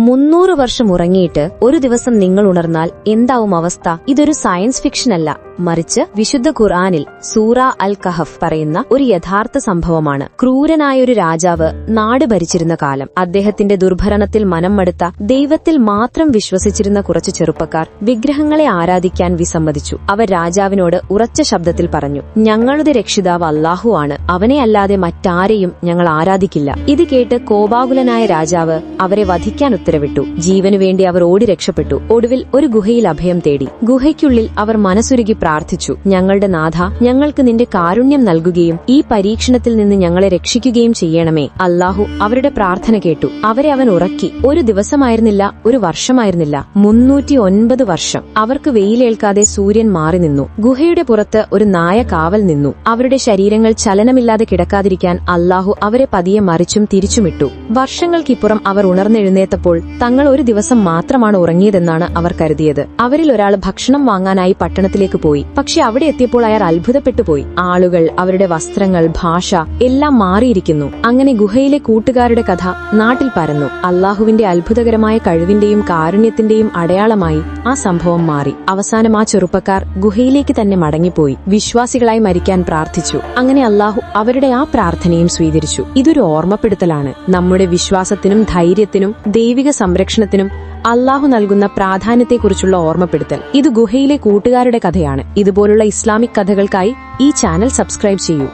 മുന്നൂറ് വർഷം ഉറങ്ങിയിട്ട് ഒരു ദിവസം നിങ്ങൾ ഉണർന്നാൽ എന്താവും അവസ്ഥ? ഇതൊരു സയൻസ് ഫിക്ഷൻ അല്ല. മറിച്ച് വിശുദ്ധ ഖുർആാനിൽ സൂറ അൽ കഹഫ് പറയുന്ന ഒരു യഥാർത്ഥ സംഭവമാണ്. ക്രൂരനായൊരു രാജാവ് നാട് ഭരിച്ചിരുന്ന കാലം. അദ്ദേഹത്തിന്റെ ദുർഭരണത്തിൽ മനം മടുത്ത ദൈവത്തിൽ മാത്രം വിശ്വസിച്ചിരുന്ന കുറച്ചു ചെറുപ്പക്കാർ വിഗ്രഹങ്ങളെ ആരാധിക്കാൻ വിസമ്മതിച്ചു. അവർ രാജാവിനോട് ഉറച്ച ശബ്ദത്തിൽ പറഞ്ഞു ഞങ്ങളുടെ രക്ഷിതാവ് അള്ളാഹു ആണ്. അവനെ അല്ലാതെ മറ്റാരെയും ഞങ്ങൾ ആരാധിക്കില്ല ഇത് കേട്ട് കോപാകുലനായ രാജാവ് അവരെ വധിക്കാൻ ഉത്തരവിട്ടു. ജീവനു വേണ്ടി അവർ ഓടി രക്ഷപ്പെട്ടു. ഒടുവിൽ ഒരു ഗുഹയിൽ അഭയം തേടി. ഗുഹയ്ക്കുള്ളിൽ അവർ മനസ്സുരുകി പ്രാർത്ഥിച്ചു. ഞങ്ങളുടെ നാഥ ഞങ്ങൾക്ക് നിന്റെ കാരുണ്യം നൽകുകയും ഈ പരീക്ഷണത്തിൽ നിന്ന് ഞങ്ങളെ രക്ഷിക്കുകയും ചെയ്യണമേ. അല്ലാഹു അവരുടെ പ്രാർത്ഥന കേട്ടു. അവരെ അവൻ ഉറക്കി. ഒരു ദിവസമായിരുന്നില്ല ഒരു വർഷമായിരുന്നില്ല. മുന്നൂറ്റി ഒൻപത് വർഷം. അവർക്ക് വെയിലേൽക്കാതെ സൂര്യൻ മാറി നിന്നു. ഗുഹയുടെ പുറത്ത് ഒരു നായ കാവൽ നിന്നു. അവരുടെ ശരീരങ്ങൾ ചലനമില്ലാതെ കിടക്കാതിരിക്കാൻ അല്ലാഹു അവരെ പതിയെ മറിച്ചും തിരിച്ചുമിട്ടു. വർഷങ്ങൾക്കിപ്പുറം അവർ ഉണർന്നെഴുന്നേറ്റപ്പോൾ തങ്ങൾ ഒരു ദിവസം മാത്രമാണ് ഉറങ്ങിയതെന്നാണ് അവർ കരുതിയത്. അവരിൽ ഒരാൾ ഭക്ഷണം വാങ്ങാനായി പട്ടണത്തിലേക്ക് പോയി. പക്ഷെ അവിടെ എത്തിയപ്പോൾ അയാൾ അത്ഭുതപ്പെട്ടു പോയി. ആളുകൾ അവരുടെ വസ്ത്രങ്ങൾ ഭാഷ എല്ലാം മാറിയിരിക്കുന്നു. അങ്ങനെ ഗുഹയിലെ കൂട്ടുകാരുടെ കഥ നാട്ടിൽ പരന്നു. അള്ളാഹുവിന്റെ അത്ഭുതകരമായ കഴിവിന്റെയും കാരുണ്യത്തിന്റെയും അടയാളമായി ആ സംഭവം മാറി. അവസാനം ആ ചെറുപ്പക്കാർ ഗുഹയിലേക്ക് തന്നെ മടങ്ങിപ്പോയി. വിശ്വാസികളായി മരിക്കാൻ പ്രാർത്ഥിച്ചു. അങ്ങനെ അള്ളാഹു അവരുടെ ആ പ്രാർത്ഥനയും സ്വീകരിച്ചു. ഇതൊരു ഓർമ്മപ്പെടുത്തലാണ്. നമ്മുടെ വിശ്വാസത്തിനും ധൈര്യത്തിനും ദൈവിക സംരക്ഷണത്തിനും അള്ളാഹു നൽകുന്ന പ്രാധാന്യത്തെക്കുറിച്ചുള്ള ഓർമ്മപ്പെടുത്തൽ. ഇത് ഗുഹയിലെ കൂട്ടുകാരുടെ കഥയാണ്. ഇതുപോലുള്ള ഇസ്ലാമിക് കഥകൾക്കായി ഈ ചാനൽ സബ്സ്ക്രൈബ് ചെയ്യൂ.